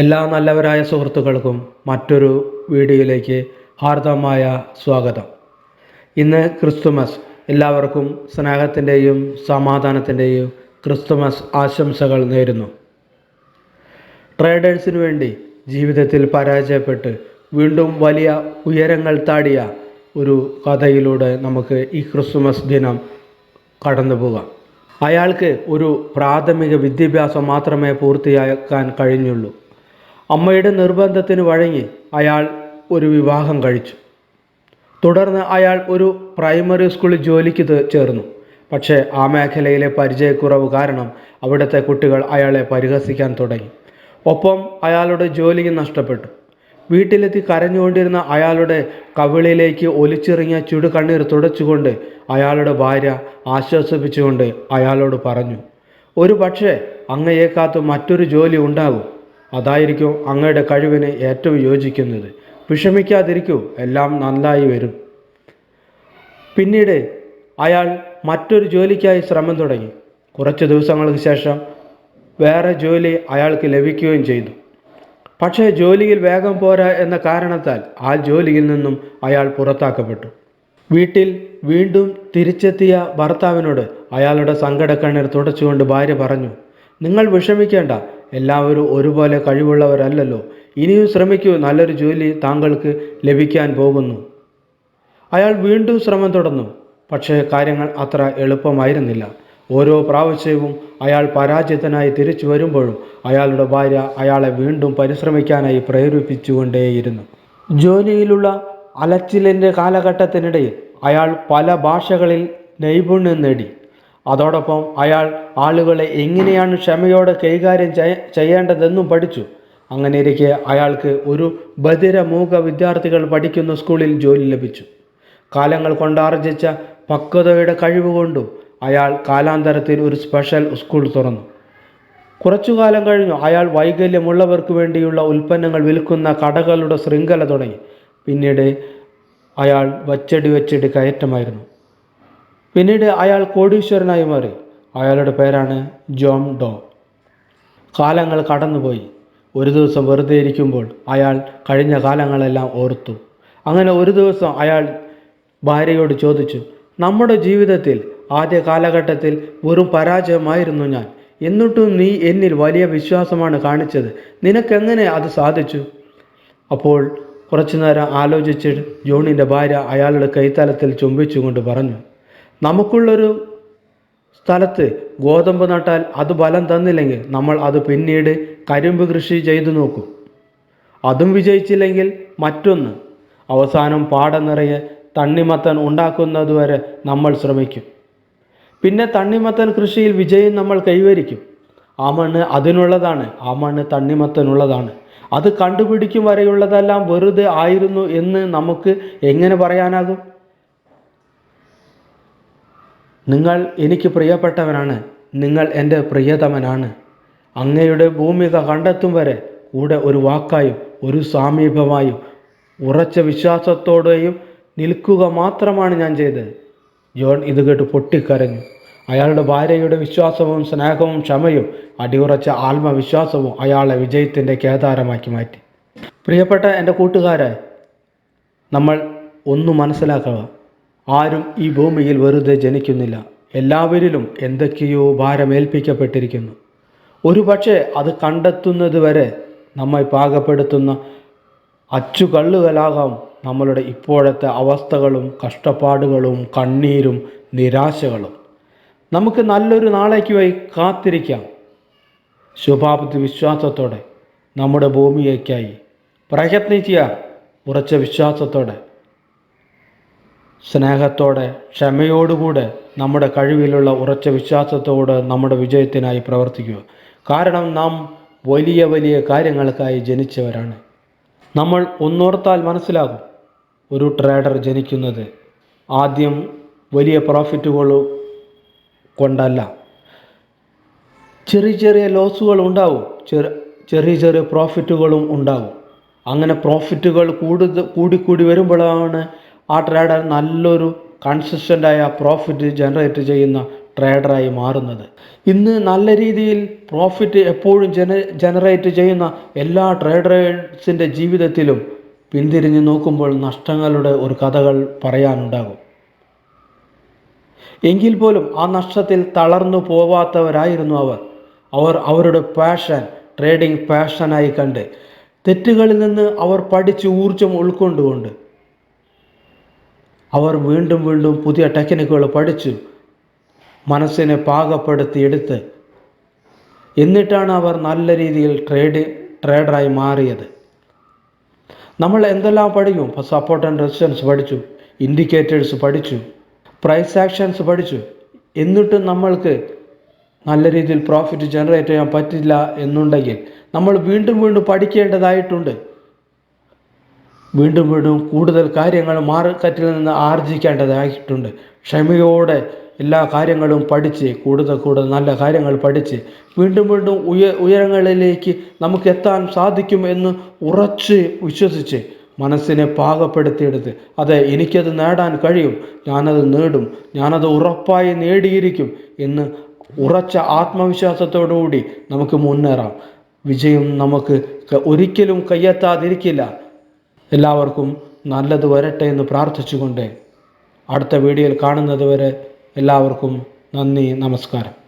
എല്ലാ നല്ലവരായ സുഹൃത്തുക്കൾക്കും മറ്റൊരു വീഡിയോയിലേക്ക് ഹാർദമായ സ്വാഗതം. ഇന്ന് ക്രിസ്തുമസ്. എല്ലാവർക്കും സ്നേഹത്തിന്റെയും സമാധാനത്തിന്റെയും ക്രിസ്തുമസ് ആശംസകൾ നേരുന്നു. ട്രേഡേഴ്സിനു വേണ്ടി ജീവിതത്തിൽ പരാജയപ്പെട്ട് വീണ്ടും വലിയ ഉയരങ്ങൾ താടിയ ഒരു കഥയിലൂടെ നമുക്ക് ഈ ക്രിസ്തുമസ് ദിനം കടന്നു പോകാം. അയാൾക്ക് ഒരു പ്രാഥമിക വിദ്യാഭ്യാസം മാത്രമേ പൂർത്തിയാക്കാൻ കഴിഞ്ഞുള്ളൂ. അമ്മയുടെ നിർബന്ധത്തിന് വഴങ്ങി അയാൾ ഒരു വിവാഹം കഴിച്ചു. തുടർന്ന് അയാൾ ഒരു പ്രൈമറി സ്കൂളിൽ ജോലിക്ക് ചേർന്നു. പക്ഷേ ആ മേഖലയിലെ പരിചയക്കുറവ് കാരണം അവിടുത്തെ കുട്ടികൾ അയാളെ പരിഹസിക്കാൻ തുടങ്ങി. ഒപ്പം അയാളുടെ ജോലിയും നഷ്ടപ്പെട്ടു. വീട്ടിലെത്തി കരഞ്ഞുകൊണ്ടിരുന്ന അയാളുടെ കവിളിലേക്ക് ഒലിച്ചിറങ്ങിയ ചുടുകണ്ണീർ തുടച്ചുകൊണ്ട് അയാളുടെ ഭാര്യ ആശ്വസിപ്പിച്ചുകൊണ്ട് അയാളോട് പറഞ്ഞു ഒരു പക്ഷേ അങ്ങയെ മറ്റൊരു ജോലി ഉണ്ടാകും. അതായിരിക്കും അങ്ങയുടെ കഴിവിന് ഏറ്റവും യോജിക്കുന്നത്. വിഷമിക്കാതിരിക്കൂ എല്ലാം നന്നായി വരും. പിന്നീട് അയാൾ മറ്റൊരു ജോലിക്കായി ശ്രമം തുടങ്ങി. കുറച്ച് ദിവസങ്ങൾക്ക് ശേഷം വേറെ ജോലി അയാൾക്ക് ലഭിക്കുകയും ചെയ്തു. പക്ഷേ ജോലിയിൽ വേഗം പോരാ എന്ന കാരണത്താൽ ആ ജോലിയിൽ നിന്നും അയാൾ പുറത്താക്കപ്പെട്ടു. വീട്ടിൽ വീണ്ടും തിരിച്ചെത്തിയ ഭർത്താവിനോട് അയാളുടെ സങ്കടക്കണ്ണീർ തുടച്ചുകൊണ്ട് ഭാര്യ പറഞ്ഞു നിങ്ങൾ വിഷമിക്കേണ്ട എല്ലാവരും ഒരുപോലെ കഴിവുള്ളവരല്ലല്ലോ. ഇനിയും ശ്രമിക്കൂ. നല്ലൊരു ജോലി താങ്കൾക്ക് ലഭിക്കാൻ പോകുന്നു. അയാൾ വീണ്ടും ശ്രമം തുടർന്നു. പക്ഷേ കാര്യങ്ങൾ അത്ര എളുപ്പമായിരുന്നില്ല. ഓരോ പ്രാവശ്യവും അയാൾ പരാജിതനായി തിരിച്ചു വരുമ്പോഴും അയാളുടെ ഭാര്യ അയാളെ വീണ്ടും പരിശ്രമിക്കാനായി പ്രേരിപ്പിച്ചുകൊണ്ടേയിരുന്നു. ജോലിയിലുള്ള അലച്ചിലിന്റെ കാലഘട്ടത്തിനിടയിൽ അയാൾ പല ഭാഷകളിൽ നൈപുണ്യം നേടി. അതോടൊപ്പം അയാൾ ആളുകളെ എങ്ങനെയാണ് ക്ഷമയോടെ കൈകാര്യം ചെയ്യേണ്ടതെന്നും പഠിച്ചു. അങ്ങനെ ഇരിക്കെ അയാൾക്ക് ഒരു ബധിരമൂക വിദ്യാർത്ഥികൾ പഠിക്കുന്ന സ്കൂളിൽ ജോലി ലഭിച്ചു. കാലങ്ങൾ കൊണ്ടാർജിച്ച പക്വതയുടെ കഴിവുകൊണ്ടും അയാൾ കാലാന്തരത്തിൽ ഒരു സ്പെഷ്യൽ സ്കൂൾ തുറന്നു. കുറച്ചു കാലം കഴിഞ്ഞു അയാൾ വൈകല്യമുള്ളവർക്ക് വേണ്ടിയുള്ള ഉൽപ്പന്നങ്ങൾ വിൽക്കുന്ന കടകളുടെ ശൃംഖല തുടങ്ങി. പിന്നീട് അയാൾ വച്ചടി വച്ചടി കയറ്റമായിരുന്നു. പിന്നീട് അയാൾ കോടീശ്വരനായി മാറി. അയാളുടെ പേരാണ് ജോം ഡോ. കാലങ്ങൾ കടന്നുപോയി. ഒരു ദിവസം വെറുതെ ഇരിക്കുമ്പോൾ അയാൾ കഴിഞ്ഞ കാലങ്ങളെല്ലാം ഓർത്തു. അങ്ങനെ ഒരു ദിവസം അയാൾ ഭാര്യയോട് ചോദിച്ചു നമ്മുടെ ജീവിതത്തിൽ ആദ്യ കാലഘട്ടത്തിൽ വെറും പരാജയമായിരുന്നു ഞാൻ. എന്നിട്ടും നീ എന്നിൽ വലിയ വിശ്വാസമാണ് കാണിച്ചത്. നിനക്കെങ്ങനെ അത് സാധിച്ചു? അപ്പോൾ കുറച്ചു നേരം ആലോചിച്ചിട്ട് ജോണിന്റെ ഭാര്യ അയാളുടെ കൈത്തലത്തിൽ ചുംബിച്ചുകൊണ്ട് പറഞ്ഞു നമുക്കുള്ളൊരു സ്ഥലത്ത് ഗോതമ്പ് നട്ടാൽ അത് ഫലം തന്നില്ലെങ്കിൽ നമ്മൾ അത് പിന്നീട് കരിമ്പ് കൃഷി ചെയ്തു നോക്കും. അതും വിജയിച്ചില്ലെങ്കിൽ മറ്റൊന്ന് അവസാനം പാടം നിറയെ തണ്ണിമത്തൻ ഉണ്ടാക്കുന്നതുവരെ നമ്മൾ ശ്രമിക്കും. പിന്നെ തണ്ണിമത്തൻ കൃഷിയിൽ വിജയം നമ്മൾ കൈവരിക്കും. ആ മണ്ണ് അതിനുള്ളതാണ് ആ മണ്ണ് തണ്ണിമത്തനുള്ളതാണ്. അത് കണ്ടുപിടിക്കും വരെയുള്ളതെല്ലാം വെറുതെ ആയിരുന്നു എന്ന് നമുക്ക് എങ്ങനെ പറയാനാകും? നിങ്ങൾ എനിക്ക് പ്രിയപ്പെട്ടവനാണ്. നിങ്ങൾ എന്റെ പ്രിയതമനാണ്. അങ്ങയുടെ ഭൂമിക കണ്ടെത്തും വരെ കൂടെ ഒരു വാക്കായും ഒരു സാമീപമായും ഉറച്ച വിശ്വാസത്തോടെയും നിൽക്കുക മാത്രമാണ് ഞാൻ ചെയ്തത്. ജോൺ ഇത് കേട്ട് പൊട്ടിക്കരഞ്ഞു. അയാളുടെ ഭാര്യയുടെ വിശ്വാസവും സ്നേഹവും ക്ഷമയും അടിയുറച്ച ആത്മവിശ്വാസവും അയാളെ വിജയത്തിന്റെ കേദാരമാക്കി മാറ്റി. പ്രിയപ്പെട്ട എന്റെ കൂട്ടുകാരെ നമ്മൾ ഒന്ന് മനസ്സിലാക്കുക. ആരും ഈ ഭൂമിയിൽ വെറുതെ ജനിക്കുന്നില്ല. എല്ലാവരിലും എന്തൊക്കെയോ ഭാരമേൽപ്പിക്കപ്പെട്ടിരിക്കുന്നു. ഒരു പക്ഷേ അത് കണ്ടെത്തുന്നത് വരെ നമ്മെ പാകപ്പെടുത്തുന്ന അച്ചുകള്ളുകളാകാം നമ്മളുടെ ഇപ്പോഴത്തെ അവസ്ഥകളും കഷ്ടപ്പാടുകളും കണ്ണീരും നിരാശകളും. നമുക്ക് നല്ലൊരു നാളേക്ക് നാളേക്കുമായി കാത്തിരിക്കാം. ശുഭാപ്തി വിശ്വാസത്തോടെ നമ്മുടെ ഭൂമിയേക്കായി പ്രയത്നിക്കുക ഉറച്ച വിശ്വാസത്തോടെ. സ്നേഹത്തോടെ ക്ഷമയോടുകൂടെ നമ്മുടെ കഴിവിലുള്ള ഉറച്ച വിശ്വാസത്തോടെ നമ്മുടെ വിജയത്തിനായി പ്രവർത്തിക്കുക. കാരണം നാം വലിയ വലിയ കാര്യങ്ങൾക്കായി ജനിച്ചവരാണ്. നമ്മൾ ഒന്നോർത്താൽ മനസ്സിലാകും ഒരു ട്രേഡർ ജനിക്കുന്നത് ആദ്യം വലിയ പ്രോഫിറ്റുകൾ കൊണ്ടല്ല. ചെറിയ ചെറിയ ലോസുകൾ ഉണ്ടാവും. ചെറിയ ചെറിയ പ്രോഫിറ്റുകളും ഉണ്ടാവും. അങ്ങനെ പ്രോഫിറ്റുകൾ കൂടുതൽ കൂടിക്കൂടി വരുമ്പോഴാണ് ആ ട്രേഡർ നല്ലൊരു കൺസിസ്റ്റന്റായ പ്രോഫിറ്റ് ജനറേറ്റ് ചെയ്യുന്ന ട്രേഡറായി മാറുന്നത്. ഇന്ന് നല്ല രീതിയിൽ പ്രോഫിറ്റ് എപ്പോഴും ജന ജനറേറ്റ് ചെയ്യുന്ന എല്ലാ ട്രേഡേഴ്സിന്റെ ജീവിതത്തിലും പിന്തിരിഞ്ഞ് നോക്കുമ്പോൾ നഷ്ടങ്ങളുടെ ഒരു കഥകൾ പറയാനുണ്ടാകും. എങ്കിൽ പോലും ആ നഷ്ടത്തിൽ തളർന്നു പോവാത്തവരായിരുന്നു അവർ. അവർ അവരുടെ പാഷൻ ട്രേഡിംഗ് പാഷനായി കണ്ട് തെറ്റുകളിൽ നിന്ന് അവർ പഠിച്ച് ഊർജം ഉൾക്കൊണ്ടുകൊണ്ട് അവർ വീണ്ടും വീണ്ടും പുതിയ ടെക്നിക്കുകൾ പഠിച്ചു. മനസ്സിനെ പാകപ്പെടുത്തിയെടുത്ത് എന്നിട്ടാണ് അവർ നല്ല രീതിയിൽ ട്രേഡ് ട്രേഡറായി മാറിയത്. നമ്മൾ എന്തെല്ലാം പഠിക്കും? സപ്പോർട്ട് ആൻഡ് റെസിസ്റ്റൻസ് പഠിച്ചു. ഇൻഡിക്കേറ്റേഴ്സ് പഠിച്ചു. പ്രൈസ് ആക്ഷൻസ് പഠിച്ചു. എന്നിട്ടും നമ്മൾക്ക് നല്ല രീതിയിൽ പ്രോഫിറ്റ് ജനറേറ്റ് ചെയ്യാൻ പറ്റില്ല എന്നുണ്ടെങ്കിൽ നമ്മൾ വീണ്ടും വീണ്ടും പഠിക്കേണ്ടതായിട്ടുണ്ട്. വീണ്ടും വീണ്ടും കൂടുതൽ കാര്യങ്ങൾ മാർക്കറ്റിൽ നിന്ന് ആർജിക്കേണ്ടതായിട്ടുണ്ട്. ക്ഷമയോടെ എല്ലാ കാര്യങ്ങളും പഠിച്ച് കൂടുതൽ കൂടുതൽ നല്ല കാര്യങ്ങൾ പഠിച്ച് വീണ്ടും വീണ്ടും ഉയ ഉയരങ്ങളിലേക്ക് നമുക്ക് എത്താൻ സാധിക്കും എന്ന് ഉറച്ച് വിശ്വസിച്ച് മനസ്സിനെ പാകപ്പെടുത്തിയെടുത്ത് അതെ എനിക്കത് നേടാൻ കഴിയും ഞാനത് നേടും ഞാനത് ഉറപ്പായി നേടിയിരിക്കും എന്ന് ഉറച്ച ആത്മവിശ്വാസത്തോടുകൂടി നമുക്ക് മുന്നേറാം. വിജയം നമുക്ക് ഒരിക്കലും കയ്യെത്താതിരിക്കില്ല. എല്ലാവർക്കും നല്ലത് വരട്ടെ എന്ന് പ്രാർത്ഥിച്ചുകൊണ്ട് അടുത്ത വീഡിയോയിൽ കാണുന്നതുവരെ എല്ലാവർക്കും നന്ദി നമസ്കാരം.